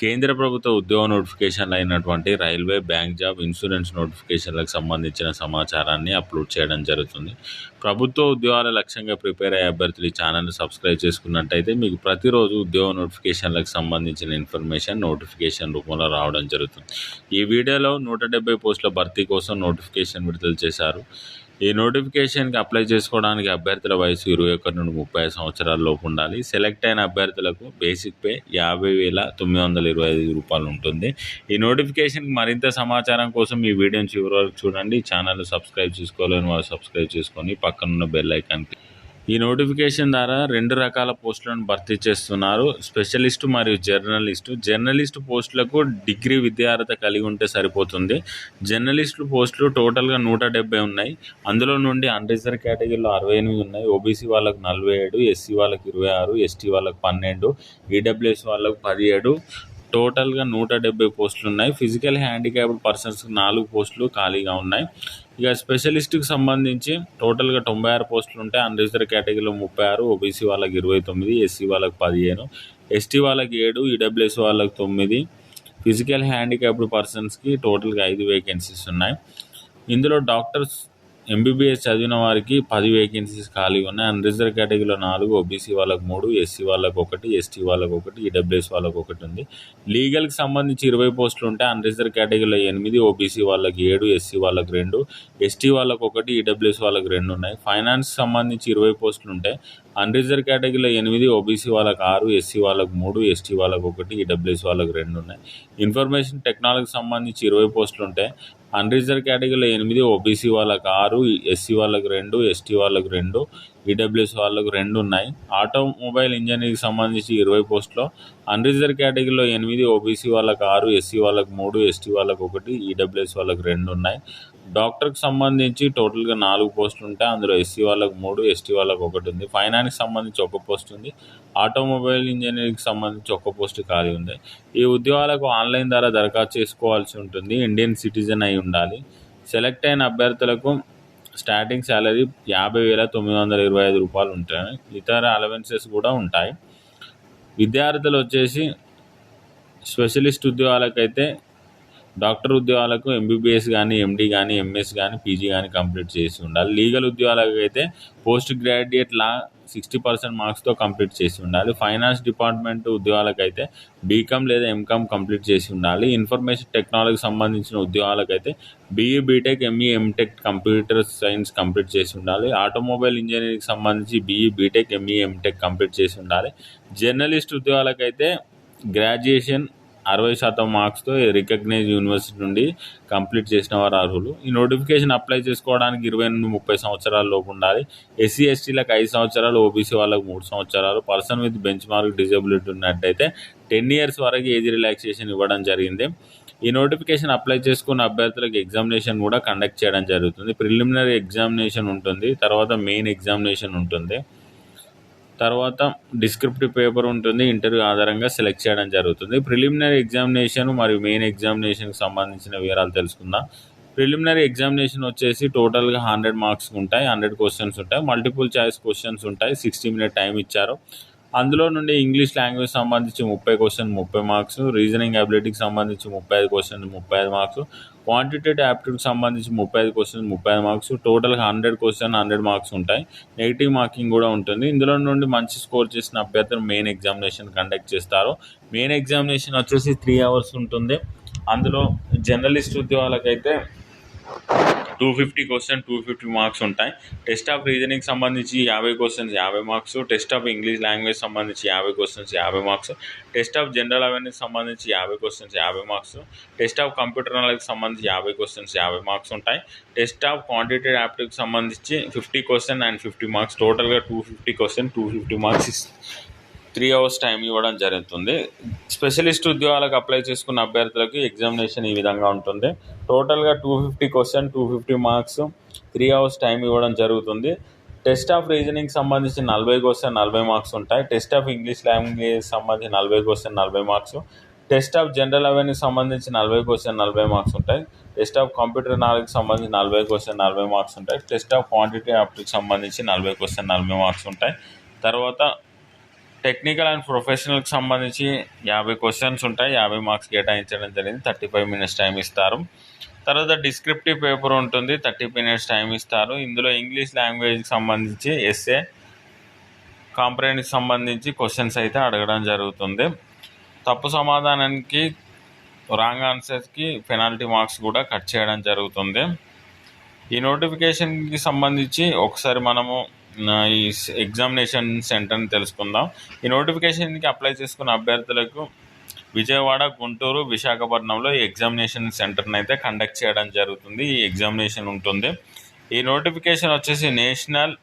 కేంద్ర ప్రభుత్వ ఉద్యోగ నోటిఫికేషన్లు అయినటువంటి రైల్వే బ్యాంక్ జాబ్ ఇన్సూరెన్స్ నోటిఫికేషన్లకు సంబంధించిన సమాచారాన్ని అప్లోడ్ చేయడం జరుగుతుంది. ప్రభుత్వ ఉద్యోగాల లక్ష్యంగా ప్రిపేర్ అయ్యే అభ్యర్థులు ఈ ఛానల్ని సబ్స్క్రైబ్ చేసుకున్నట్టయితే మీకు ప్రతిరోజు ఉద్యోగ నోటిఫికేషన్లకు సంబంధించిన ఇన్ఫర్మేషన్ నోటిఫికేషన్ రూపంలో రావడం జరుగుతుంది. ఈ వీడియోలో నూట డెబ్బై పోస్టుల భర్తీ కోసం నోటిఫికేషన్ విడుదల చేశారు. ఈ నోటిఫికేషన్కి అప్లై చేసుకోవడానికి అభ్యర్థుల వయసు ఇరవై ఒకటి నుండి ముప్పై సంవత్సరాల లోపు ఉండాలి. సెలెక్ట్ అయిన అభ్యర్థులకు బేసిక్ పే యాభై వేల తొమ్మిది వందల ఇరవై ఐదు రూపాయలు ఉంటుంది. ఈ నోటిఫికేషన్కి మరింత సమాచారం కోసం ఈ వీడియోని చివరి వరకు చూడండి. ఛానల్ సబ్స్క్రైబ్ చేసుకోలేని వారు సబ్స్క్రైబ్ చేసుకొని పక్కనున్న బెల్ ఐకాన్కి ఈ నోటిఫికేషన్ ద్వారా రెండు రకాల పోస్టులను భర్తీ చేస్తున్నారు. స్పెషలిస్ట్ మరియు జర్నలిస్టు. జర్నలిస్ట్ పోస్టులకు డిగ్రీ విద్యార్హత కలిగి ఉంటే సరిపోతుంది. జర్నలిస్టు పోస్టులు టోటల్గా నూట డెబ్బై ఉన్నాయి. అందులో నుండి అన్రిజర్వ్ కేటగిరీలో అరవై ఎనిమిది ఉన్నాయి. ఓబీసీ వాళ్ళకు నలభై ఏడు ఎస్సీ వాళ్ళకి ఇరవై ఆరు ఎస్టీ వాళ్ళకి పన్నెండు ఈడబ్ల్యూఎస్ వాళ్ళకు పదిహేడు. టోటల్గా నూట డెబ్బై పోస్టులు ఉన్నాయి. ఫిజికల్ హ్యాండిక్యాప్డ్ పర్సన్స్కి నాలుగు పోస్టులు ఖాళీగా ఉన్నాయి. ఇక స్పెషలిస్ట్కి సంబంధించి టోటల్గా తొంభై ఆరు పోస్టులు ఉంటాయి. అన్రిజర్వ్ కేటగిరీలో ముప్పై ఆరు ఓబీసీ వాళ్ళకి ఇరవై తొమ్మిది ఎస్సీ వాళ్ళకి పదిహేను ఎస్టీ వాళ్ళకి ఏడు ఈడబ్ల్యూఎస్ వాళ్ళకి తొమ్మిది. ఫిజికల్ హ్యాండిక్యాప్డ్ పర్సన్స్కి టోటల్గా ఐదు వేకెన్సీస్ ఉన్నాయి. ఇందులో డాక్టర్స్ ఎంబీబీఎస్ చదివిన వారికి పది వేకెన్సీస్ ఖాళీగా ఉన్నాయి. అన్రిజర్వ్ కేటగిరీలో నాలుగు ఓబీసీ వాళ్ళకు మూడు ఎస్సీ వాళ్ళకు ఒకటి ఎస్టీ వాళ్ళకు ఒకటి ఈడబ్ల్యూఎస్ వాళ్ళకు ఒకటి ఉంది. లీగల్కి సంబంధించి ఇరవై పోస్టులు ఉంటాయి అన్రిజర్వ్ కేటగిరీలో ఎనిమిది ఓబీసీ వాళ్ళకి ఏడు ఎస్సీ వాళ్ళకి రెండు ఎస్టీ వాళ్ళకు ఒకటి ఈడబ్ల్యూఎస్ వాళ్ళకి రెండు ఉన్నాయి. ఫైనాన్స్ సంబంధించి ఇరవై పోస్టులు ఉంటాయి అన్రిజర్వ్ కేటగిరీలో ఎనిమిది ఓబీసీ వాళ్ళకి ఆరు ఎస్సీ వాళ్ళకు మూడు ఎస్టీ వాళ్ళకు ఒకటి ఈడబ్ల్యూఎస్ వాళ్ళకి రెండు ఉన్నాయి. ఇన్ఫర్మేషన్ టెక్నాలజీకి సంబంధించి ఇరవై పోస్టులు ఉంటాయి అన్రిజర్వ్ కేటగిరీలో ఎనిమిది ఓబీసీ వాళ్ళకి ఆరు ఎస్సీ వాళ్ళకి రెండు ఎస్టీ వాళ్ళకి రెండు ఈడబ్ల్యూఎస్ వాళ్ళకు రెండు ఉన్నాయి. ఆటోమొబైల్ ఇంజనీరింగ్కి సంబంధించి ఇరవై పోస్టులో అన్రిజర్వ్ కేటగిరీలో ఎనిమిది ఓబీసీ వాళ్ళకు ఆరు ఎస్సీ వాళ్ళకు మూడు ఎస్టీ వాళ్ళకు ఒకటి ఈడబ్ల్యూఎస్ వాళ్ళకు రెండు ఉన్నాయి. డాక్టర్కి సంబంధించి టోటల్గా నాలుగు పోస్టులు ఉంటాయి. అందులో ఎస్సీ వాళ్ళకు మూడు ఎస్టీ వాళ్ళకు ఒకటి ఉంది. ఫైనాన్స్కి సంబంధించి ఒక పోస్ట్ ఉంది. ఆటోమొబైల్ ఇంజనీరింగ్కి సంబంధించి ఒక పోస్ట్ ఖాళీ ఉంది. ఈ ఉద్యోగాలకు ఆన్లైన్ ద్వారా దరఖాస్తు చేసుకోవాల్సి ఉంటుంది. ఇండియన్ సిటిజన్ అయి ఉండాలి. సెలెక్ట్ అయిన అభ్యర్థులకు స్టార్టింగ్ శాలరీ యాభై వేల తొమ్మిది వందల ఇరవై ఐదు రూపాయలు ఉంటాయి. ఇతర అలవెన్సెస్ కూడా ఉంటాయి. విద్యార్థులు వచ్చేసి స్పెషలిస్ట్ ఉద్యోగాలకైతే డాక్టర్ ఉద్యోగాలకు ఎంబీబీఎస్ కానీ ఎండీ కానీ ఎంఎస్ కానీ పీజీ కానీ కంప్లీట్ చేసి ఉండాలి. లీగల్ ఉద్యోగాలకు అయితే post graduate law sixty percent మార్క్స్తో complete చేసి ఉండాలి. ఫైనాన్స్ డిపార్ట్మెంట్ ఉద్యోగాలకైతే బీకామ్ లేదా ఎంకామ్ కంప్లీట్ చేసి ఉండాలి. ఇన్ఫర్మేషన్ టెక్నాలజీకి సంబంధించిన ఉద్యోగాలకైతే BE BTech ME MTech computer science complete చేసి ఉండాలి. ఆటోమొబైల్ ఇంజనీరింగ్కి సంబంధించి BE BTech ME MTech complete చేసి ఉండాలి. జర్నలిస్ట్ ఉద్యోగాలకైతే గ్రాడ్యుయేషన్ అరవై శాతం మార్క్స్తో రికగ్నైజ్ యూనివర్సిటీ నుండి కంప్లీట్ చేసిన వారు అర్హులు. ఈ నోటిఫికేషన్ అప్లై చేసుకోవడానికి ఇరవై నుండి ముప్పై సంవత్సరాల లోపు ఉండాలి. ఎస్సీ ఎస్టీలకు ఐదు సంవత్సరాలు ఓబీసీ వాళ్ళకు మూడు సంవత్సరాలు. Person with bench mark disability ఉన్నట్టయితే టెన్ ఇయర్స్ వరకు ఏజ్ రిలాక్సేషన్ ఇవ్వడం జరిగింది. ఈ నోటిఫికేషన్ అప్లై చేసుకున్న అభ్యర్థులకు ఎగ్జామినేషన్ కూడా కండక్ట్ చేయడం జరుగుతుంది. ప్రిలిమినరీ ఎగ్జామినేషన్ ఉంటుంది. తర్వాత మెయిన్ ఎగ్జామినేషన్ ఉంటుంది. తర్వాత డిస్క్రిప్టివ్ పేపర్ ఉంటుంది ఇంటర్వ్యూ ఆధారంగా సెలెక్ట్ చేయడం జరుగుతుంది. ప్రిలిమినరీ ఎగ్జామినేషన్ మరియు మెయిన్ ఎగ్జామినేషన్కి సంబంధించిన వివరాలు తెలుసుకుందాం. ప్రిలిమినరీ ఎగ్జామినేషన్ వచ్చేసి టోటల్గా హండ్రెడ్ మార్క్స్ ఉంటాయి హండ్రెడ్ క్వశ్చన్స్ ఉంటాయి. మల్టిపుల్ చాయిస్ క్వశ్చన్స్ ఉంటాయి సిక్స్టీ మినిట్ టైం ఇచ్చారు. అందులో నుండి ఇంగ్లీష్ లాంగ్వేజ్ సంబంధించి ముప్పై క్వశ్చన్ ముప్పై మార్క్స్ రీజనింగ్ అబిలిటీకి సంబంధించి ముప్పై ఐదు క్వశ్చన్ ముప్పై ఐదు మార్క్స్ క్వాంటిటేటివ్ యాప్టిట్యూడ్ సంబంధించి ముప్పై ఐదు క్వశ్చన్ ముప్పై ఐదు మార్క్స్ టోటల్గా హండ్రెడ్ క్వశ్చన్ హండ్రెడ్ మార్క్స్ ఉంటాయి. నెగిటివ్ మార్కింగ్ కూడా ఉంటుంది. ఇందులో నుండి మంచి స్కోర్ చేసిన అభ్యర్థులు మెయిన్ ఎగ్జామినేషన్ కండక్ట్ చేస్తారు. మెయిన్ ఎగ్జామినేషన్ వచ్చేసి త్రీ అవర్స్ ఉంటుంది. అందులో journalist ఉద్యోగాలకైతే two fifty question two fifty marks ఉంటాయి. టెస్ట్ ఆఫ్ రీజనింగ్ సంబంధించి యాభై క్వశ్చన్స్ యాభై marks test of English language సంబంధించి యాభై క్వశ్చన్స్ యాభై marks test of general awareness సంబంధించి యాభై క్వశ్చన్స్ యాభై marks test of computer knowledge సంబంధించి యాభై క్వశ్చన్స్ యాభై మార్క్స్ ఉంటాయి. టెస్ట్ ఆఫ్ క్వాంటిటేటివ్ యాప్టివ్కి సంబంధించి fifty question and fifty marks టోటల్గా two fifty question two fifty marks three hours time ఇవ్వడం జరుగుతుంది. స్పెషలిస్ట్ ఉద్యోగాలకు అప్లై చేసుకున్న అభ్యర్థులకు ఎగ్జామినేషన్ ఈ విధంగా ఉంటుంది. టోటల్గా two fifty question two fifty marks three hours time ఇవ్వడం జరుగుతుంది. టెస్ట్ ఆఫ్ రీజనింగ్ సంబంధించి నలభై క్వశ్చన్ నలభై మార్క్స్ ఉంటాయి. టెస్ట్ ఆఫ్ ఇంగ్లీష్ లాంగ్వేజ్ సంబంధించి నలభై క్వశ్చన్ నలభై marks. Test of general awareness సంబంధించి నలభై క్వశ్చన్ నలభై మార్క్స్ ఉంటాయి. టెస్ట్ ఆఫ్ కంప్యూటర్ నాలెడ్జ్ సంబంధించి నలభై క్వశ్చన్ నలభై మార్క్స్ ఉంటాయి. టెస్ట్ ఆఫ్ క్వాంటిటీ ఆప్టిక్ సంబంధించి నలభై క్వశ్చన్ నలభై మార్క్స్ ఉంటాయి. తర్వాత టెక్నికల్ అండ్ ప్రొఫెషనల్కి సంబంధించి యాభై క్వశ్చన్స్ ఉంటాయి. యాభై మార్క్స్ కేటాయించడం జరిగింది. థర్టీ ఫైవ్ మినిట్స్ టైం ఇస్తారు. తర్వాత డిస్క్రిప్టివ్ పేపర్ ఉంటుంది. థర్టీ మినిట్స్ టైం ఇస్తారు. ఇందులో ఇంగ్లీష్ లాంగ్వేజ్కి సంబంధించి ఎస్ఏ కాంప్రహెన్స్కి సంబంధించి క్వశ్చన్స్ అయితే అడగడం జరుగుతుంది. తప్పు సమాధానానికి రాంగ్ ఆన్సర్స్కి పెనాల్టీ మార్క్స్ కూడా కట్ చేయడం జరుగుతుంది. ఈ నోటిఫికేషన్కి సంబంధించి ఒకసారి మనము ఈ ఎగ్జామినేషన్ సెంటర్ని తెలుసుకుందాం. ఈ నోటిఫికేషన్కి అప్లై చేసుకున్న అభ్యర్థులకు విజయవాడ గుంటూరు విశాఖపట్నంలో ఈ ఎగ్జామినేషన్ సెంటర్ని అయితే కండక్ట్ చేయడం జరుగుతుంది. ఈ ఎగ్జామినేషన్ ఉంటుంది. ఈ నోటిఫికేషన్ వచ్చేసి నేషనల్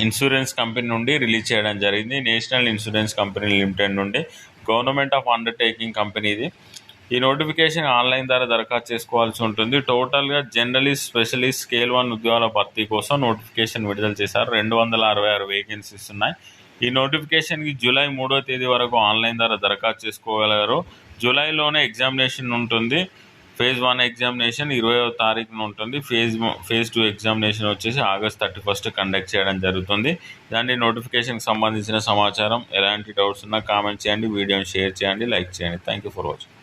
ఇన్సూరెన్స్ కంపెనీ నుండి రిలీజ్ చేయడం జరిగింది. నేషనల్ ఇన్సూరెన్స్ కంపెనీ లిమిటెడ్ నుండి. గవర్నమెంట్ ఆఫ్ అండర్టేకింగ్ కంపెనీ ఇది. ఈ నోటిఫికేషన్ ఆన్లైన్ ద్వారా దరఖాస్తు చేసుకోవాల్సి ఉంటుంది. టోటల్గా జర్నలిస్ట్ స్పెషలిస్ట్ స్కేల్ వన్ ఉద్యోగాల భర్తీ కోసం నోటిఫికేషన్ విడుదల చేశారు. రెండు వందల అరవై ఆరు వేకెన్సీస్ ఉన్నాయి. ఈ నోటిఫికేషన్కి జూలై మూడో తేదీ వరకు ఆన్లైన్ ద్వారా దరఖాస్తు చేసుకోగలరు. జూలైలోనే ఎగ్జామినేషన్ ఉంటుంది. ఫేజ్ వన్ ఎగ్జామినేషన్ ఇరవయో తారీఖున ఉంటుంది. ఫేజ్ ఫేజ్ టూ ఎగ్జామినేషన్ వచ్చేసి ఆగస్ట్ థర్టీ ఫస్ట్ కండక్ట్ చేయడం జరుగుతుంది. దాని నోటిఫికేషన్కి సంబంధించిన సమాచారం ఎలాంటి డౌట్స్ ఉన్నా కామెంట్ చేయండి. వీడియోని షేర్ చేయండి. లైక్ చేయండి. Thank you for watching